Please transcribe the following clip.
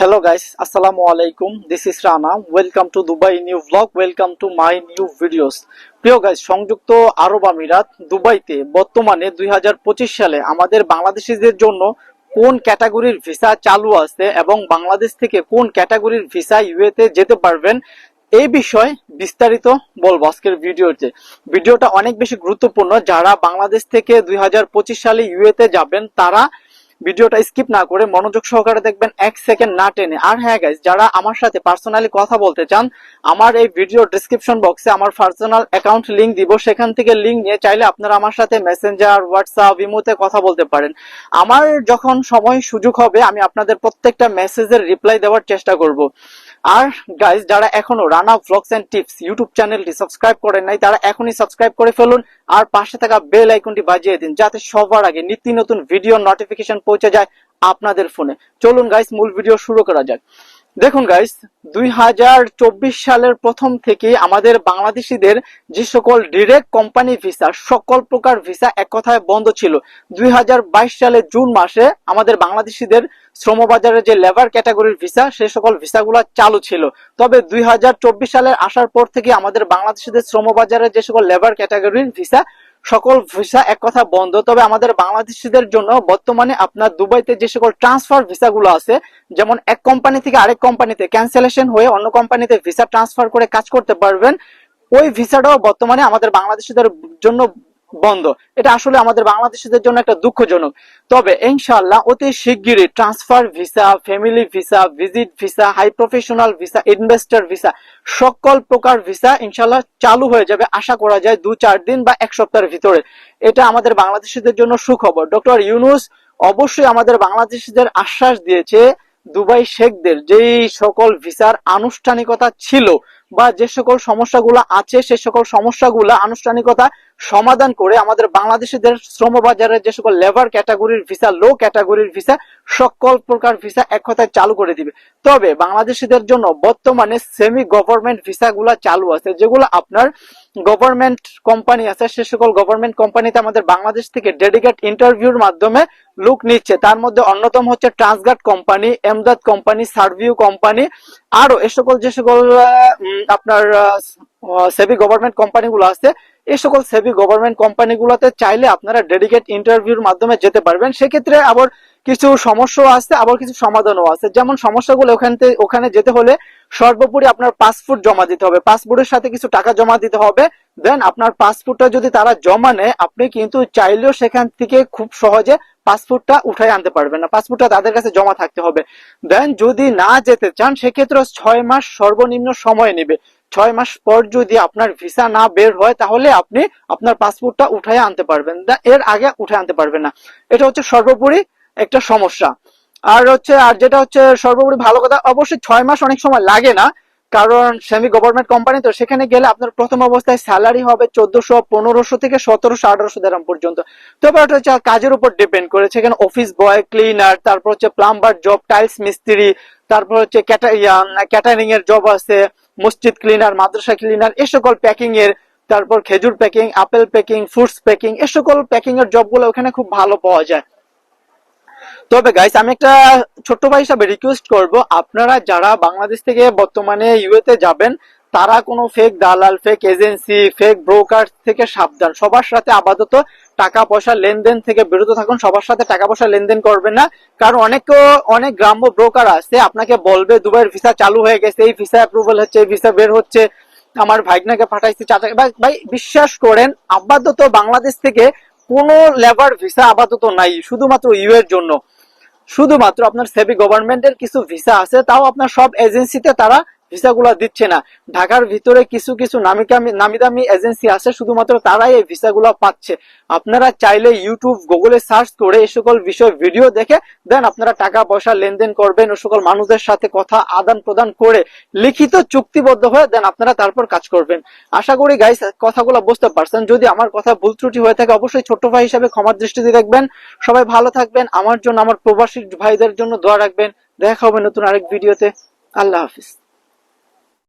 Hello guys আসসালামু আলাইকুম this is Rana. Welcome to Dubai new vlog. Welcome to my new videos. প্রিয় guys সংযুক্ত আরব আমিরাত দুবাইতে বর্তমানে দুই হাজার পঁচিশ সালে আমাদের বাংলাদেশিদের জন্য কোন ক্যাটাগরির ভিসা চালু আছে এবং বাংলাদেশ থেকে কোন ক্যাটাগরির ভিসা ইউএতে যেতে পারবেন, এই বিষয়ে বিস্তারিত বলব আজকের ভিডিওতে ভিডিওটা অনেক বেশি গুরুত্বপূর্ণ যারা বাংলাদেশ থেকে দুই হাজার পঁচিশ সালে ইউএতে যাবেন, তারা ভিডিওটা স্কিপ না করে মনোযোগ সহকারে দেখবেন, এক সেকেন্ড না টেনে। আর হ্যাঁ গাইজ যারা আমার সাথে পার্সোনালি কথা বলতে চান, আমার এই ভিডিও ডিসক্রিপশন বক্সে আমার পার্সোনাল অ্যাকাউন্ট লিঙ্ক দিব। সেখান থেকে লিঙ্ক নিয়ে চাইলে আপনারা আমার সাথে মেসেঞ্জার হোয়াটসঅ্যাপ ইমোতে কথা বলতে পারেন। আমার যখন সময় সুযোগ হবে, আমি আপনাদের প্রত্যেকটা মেসেজের রিপ্লাই দেওয়ার চেষ্টা করব। আর গাইজ যারা এখনও Rana vlogs and tips YouTube চ্যানেলটি সাবস্ক্রাইব করেন নাই, তারা এখনই সাবস্ক্রাইব করে ফেলুন আর পাশে থাকা বেল আইকনটি বাজিয়ে দিন, যাতে সবার আগে নিত্য নতুন ভিডিও নোটিফিকেশন পৌঁছে যায় আপনাদের ফোনে চলুন গাইজ মূল ভিডিও শুরু করা যাক। দেখুন গাইস দুই সালের প্রথম থেকে আমাদের বাংলাদেশিদের যে সকল ডিরেক্ট কোম্পানি ভিসা সকল প্রকার ভিসা এক কথায় বন্ধ ছিল। দুই সালে জুন মাসে আমাদের বাংলাদেশিদের শ্রমবাজারে যে লেবার ক্যাটাগরির ভিসা সে সকল ভিসাগুলো চালু ছিল। তবে দুই হাজার চব্বিশ সালের আসার পর থেকে আমাদের বাংলাদেশিদের শ্রমবাজারে যে সকল লেবার ক্যাটাগরির ভিসা সকল ভিসা এক কথা বন্ধ। তবে আমাদের বাংলাদেশিদের জন্য বর্তমানে আপনার দুবাইতে যে সকল ট্রান্সফার ভিসাগুলো আছে, যেমন এক কোম্পানি থেকে আরেক কোম্পানিতে ক্যান্সেলেশন হয়ে অন্য কোম্পানিতে ভিসা ট্রান্সফার করে কাজ করতে পারবেন, ওই ভিসাটাও বর্তমানে আমাদের বাংলাদেশিদের জন্য বন্ধ। এটা আসলে আমাদের বাংলাদেশিদের জন্য একটা দুঃখজনক। তবে ইনশাআল্লাহ অতি শিগগিরই transfer visa family visa visit visa high professional visa investor visa সকল প্রকার ভিসা ইনশাআল্লাহ চালু হয়ে যাবে আশা করা যায় দু চার দিন বা এক সপ্তাহের ভিতরে। এটা আমাদের বাংলাদেশিদের জন্য সুখবর। ডক্টর ইউনুস অবশ্যই আমাদের বাংলাদেশিদের আশ্বাস দিয়েছে, দুবাই শেখদের যেই সকল ভিসার আনুষ্ঠানিকতা ছিল বা যে সকল সমস্যাগুলো আছে, সে সকল সমস্যাগুলো আনুষ্ঠানিকতা সমাধান করে আমাদের বাংলাদেশিদের শ্রমবাজারের যে সকল লেবার ক্যাটাগরির ভিসা লো ক্যাটাগরির ভিসা সকল প্রকার ভিসা এক কথায় চালু করে দিবে। তবে বাংলাদেশিদের জন্য বর্তমানে সেমি গভর্নমেন্ট ভিসাগুলো চালু আছে, যেগুলো আপনার গভর্নমেন্ট কোম্পানি আছে, সে সকল গভর্নমেন্ট কোম্পানিতে আমাদের বাংলাদেশ থেকে ডেডিকেট ইন্টারভিউর মাধ্যমে লুক নিচ্ছে। তার মধ্যে অন্যতম হচ্ছে Transguard company Emdad company সার্ভিউ company আরও এ সকল যে সকল আপনার সেভি গভর্নমেন্ট কোম্পানিগুলো আছে এই সকল সেভি গভর্নমেন্ট কোম্পানি কোম্পানিগুলোতে চাইলে আপনারা ডেডিকেট ইন্টারভিউর মাধ্যমে যেতে পারবেন। সেক্ষেত্রে আবার কিছু সমস্যাও আছে, আবার কিছু সমাধানও আছে। যেমন সমস্যাগুলো ওখানে ওখানে যেতে হলে সর্বোপরি আপনার পাসপোর্ট জমা দিতে হবে। পাসপোর্টের সাথে কিছু টাকা জমা দিতে হবে। দেন আপনার পাসপোর্টটা যদি তারা জমা নেয়, আপনি কিন্তু চাইলেও সেখান থেকে খুব সহজে পাসপোর্টটা উঠাই আনতে পারবেন না, পাসপোর্টটা তাদের কাছে জমা থাকতে হবে। দেন যদি না যেতে চান, সেক্ষেত্রে ছয় মাস সর্বনিম্ন সময় নেবে। ছয় মাস পর যদি আপনার ভিসা না বের হয়, তাহলে আপনি আপনার পাসপোর্টটা উঠাই আনতে পারবেন। এর আগে উঠে আনতে পারবেন না। এটা হচ্ছে সর্বোপরি একটা সমস্যা। আর হচ্ছে, আর যেটা হচ্ছে সর্বোপরি ভালো কথা, অবশ্যই ছয় মাস অনেক সময় লাগে না। কারণ সেমি গভর্নমেন্ট কোম্পানি তো সেখানে গেলে আপনার প্রথম অবস্থায় স্যালারি হবে চোদ্দশো, পনেরোশো থেকে সতেরোশো, আঠারোশো দেরাম পর্যন্ত। তবে ওটা হচ্ছে কাজের উপর ডিপেন্ড করে। সেখানে অফিস বয় ক্লিনার তারপর হচ্ছে প্লাম্বার জব টাইলস মিস্ত্রি, তারপর হচ্ছে ক্যাটারিং এর জব আছে, মসজিদ ক্লিনার মাদ্রাসা ক্লিনার এ সকল প্যাকিং এর, তারপর খেজুর packing apple packing fruits packing এ সকল প্যাকিং এর জবগুলো ওখানে খুব ভালো পাওয়া যায়। তবে গাইস আমি একটা ছোট্ট ভাই হিসাবে রিকোয়েস্ট করব। আপনারা যারা বাংলাদেশ থেকে বর্তমানে ইউএতে যাবেন, তারা কোনো ফেক দালাল ফেক এজেন্সি ফেক ব্রোকার থেকে সাবধান। সবার সাথে আপাতত টাকা পয়সা লেনদেন থেকে বিরত থাকুন। সবার সাথে টাকা পয়সা লেনদেন করবেন না। কারণ অনেক অনেক গ্রাম্য ব্রোকার আছে, আপনাকে বলবে, দুবাইয়ের ভিসা চালু হয়ে গেছে, এই ভিসা অ্যাপ্রুভাল হচ্ছে, এই ভিসা বের হচ্ছে, আমার ভাইগনাকে পাঠাইছি চাচাকে ভাই বিশ্বাস করেন, আপাতত বাংলাদেশ থেকে কোনো লেবার ভিসা আপাতত নাই, শুধুমাত্র ইউ এর জন্য। শুধুমাত্র আপনার সেবি গভর্নমেন্টের কিছু ভিসা আছে তাও আপনার সব এজেন্সিতে তারা ভিসাগুলো দিচ্ছে না। ঢাকার ভিতরে কিছু কিছু নামি দামি এজেন্সি আছে, শুধুমাত্র তারাই এই ভিসাগুলো পাচ্ছে। আপনারা চাইলে ইউটিউব, গুগলে সার্চ করে এই সকল বিষয় ভিডিও দেখে, দেন আপনারা টাকা পয়সা লেনদেন করবেন, ও সকল মানুষদের সাথে কথা আদান প্রদান করে লিখিত চুক্তিবদ্ধ হয়ে, দেন আপনারা তারপর কাজ করবেন। আশা করি গাইস কথাগুলো বুঝতে পারছেন। যদি আমার কথা ভুল ত্রুটি হয়ে থাকে, অবশ্যই ছোট ভাই হিসাবে ক্ষমার দৃষ্টিতে দেখবেন। সবাই ভালো থাকবেন। আমার জন্য, আমার প্রবাসী ভাইদের জন্য দোয়া রাখবেন। দেখা হবে নতুন আরেক ভিডিওতে। আল্লাহ হাফিজ।